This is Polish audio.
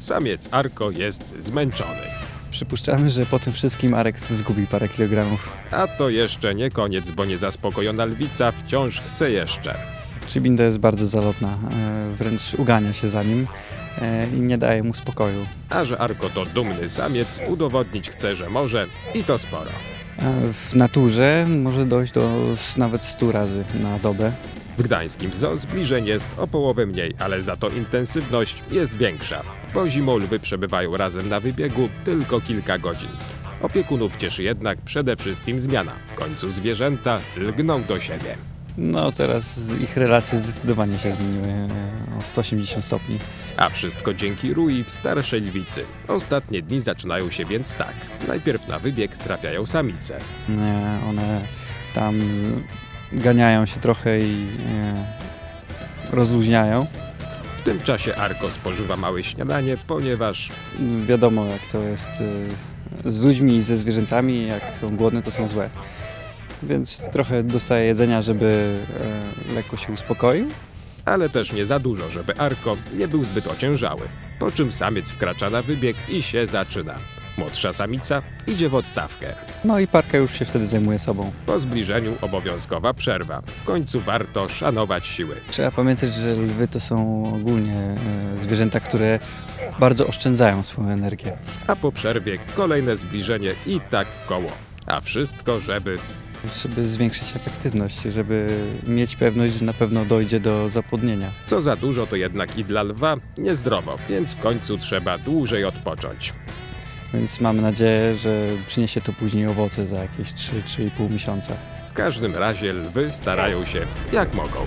Samiec Arko jest zmęczony. Przypuszczamy, że po tym wszystkim Arek zgubi parę kilogramów. A to jeszcze nie koniec, bo niezaspokojona lwica wciąż chce jeszcze. Chibinda jest bardzo zalotna, e, wręcz ugania się za nim e, i nie daje mu spokoju. A że Arko to dumny samiec, udowodnić chce, że może i to sporo. E, W naturze może dojść do s- nawet 100 razy na dobę. W gdańskim zoo zbliżeń jest o połowę mniej, ale za to intensywność jest większa, bo zimą lwy przebywają razem na wybiegu tylko kilka godzin. Opiekunów cieszy jednak przede wszystkim zmiana. W końcu zwierzęta lgną do siebie. No teraz ich relacje zdecydowanie się zmieniły e, o 180 stopni. A wszystko dzięki Rui, starszej lwicy. Ostatnie dni zaczynają się więc tak. Najpierw na wybieg trafiają samice. E, One tam ganiają się trochę i e, rozluźniają. W tym czasie Arko spożywa małe śniadanie, ponieważ Wiadomo jak to jest e, z ludźmi i ze zwierzętami, jak są głodne to są złe. Więc trochę dostaje jedzenia, żeby e, lekko się uspokoił. ale też nie za dużo, żeby Arko nie był zbyt ociężały. Po czym samiec wkracza na wybieg i się zaczyna. Młodsza samica idzie w odstawkę. No i parka już się wtedy zajmuje sobą. Po zbliżeniu obowiązkowa przerwa. W końcu warto szanować siły. Trzeba pamiętać, że lwy to są ogólnie e, zwierzęta, które bardzo oszczędzają swoją energię. A po przerwie kolejne zbliżenie i tak w koło. A wszystko, żeby Żeby zwiększyć efektywność, żeby mieć pewność, że na pewno dojdzie do zapłodnienia. co za dużo to jednak i dla lwa niezdrowo, więc w końcu trzeba dłużej odpocząć. Więc mamy nadzieję, że przyniesie to później owoce za jakieś 3-3,5 miesiąca. W każdym razie lwy starają się jak mogą.